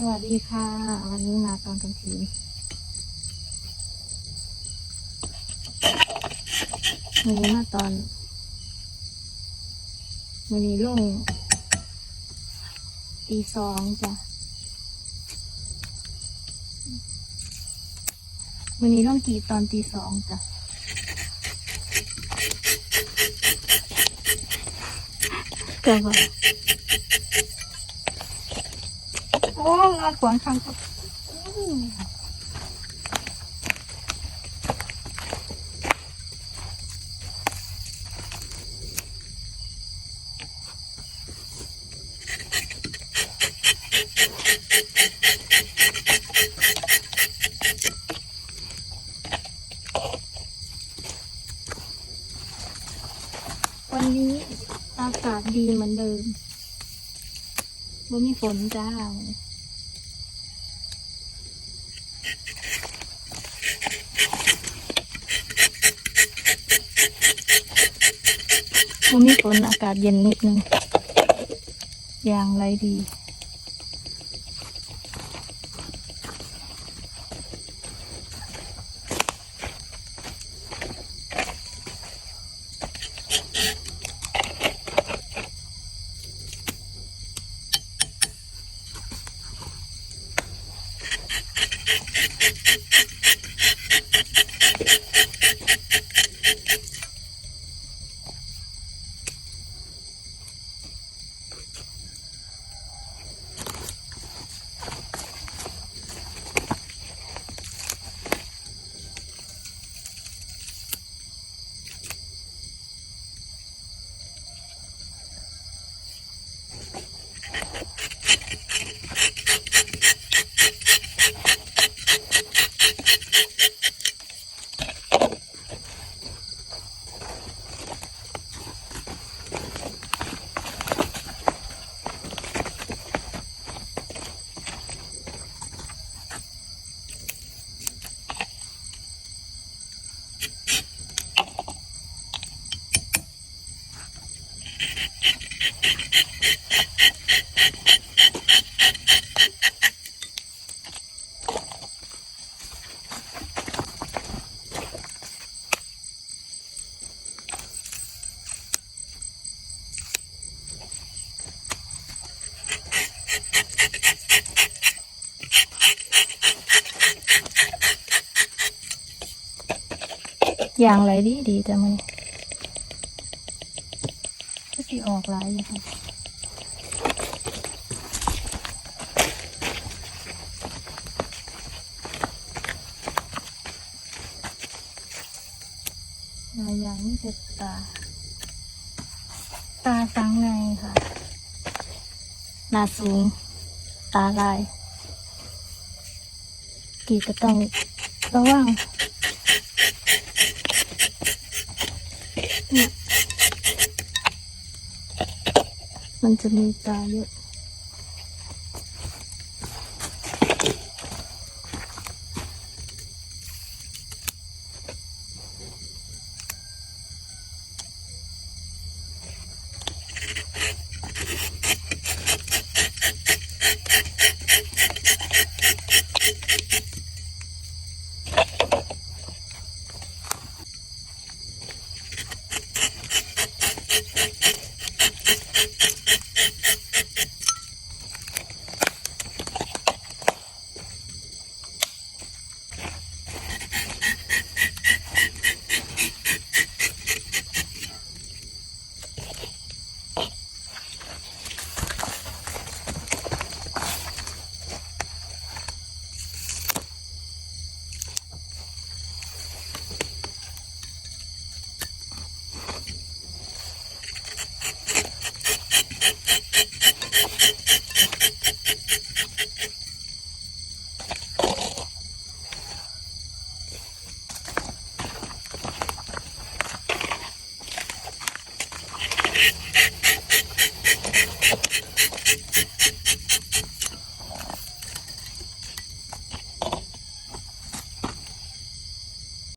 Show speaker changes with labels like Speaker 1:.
Speaker 1: สวัสดีค่ะ วันนี้มาตอนกลางคืนวันนี้มาตอนวันนี้ลงตีสองจ้ะวันนี้ลงกี่ตอนตีสองจ้ะเกือบ อ้งาขวางทางก็วันนี้อากาศดีเหมือนเดิมไม่มีฝนจ้า วันนี้ฝนอากาศเย็นนิดนึงยางไรดี ย่างไรดีดีแต่มันก็สิออกหลายอยู่ค่ะหลายอย่างนี่เจ็บตา ตาสังในค่ะ หน้าสูง ตาลาย กี่ก็ต้องระวัง มันจะมีตาเยอะ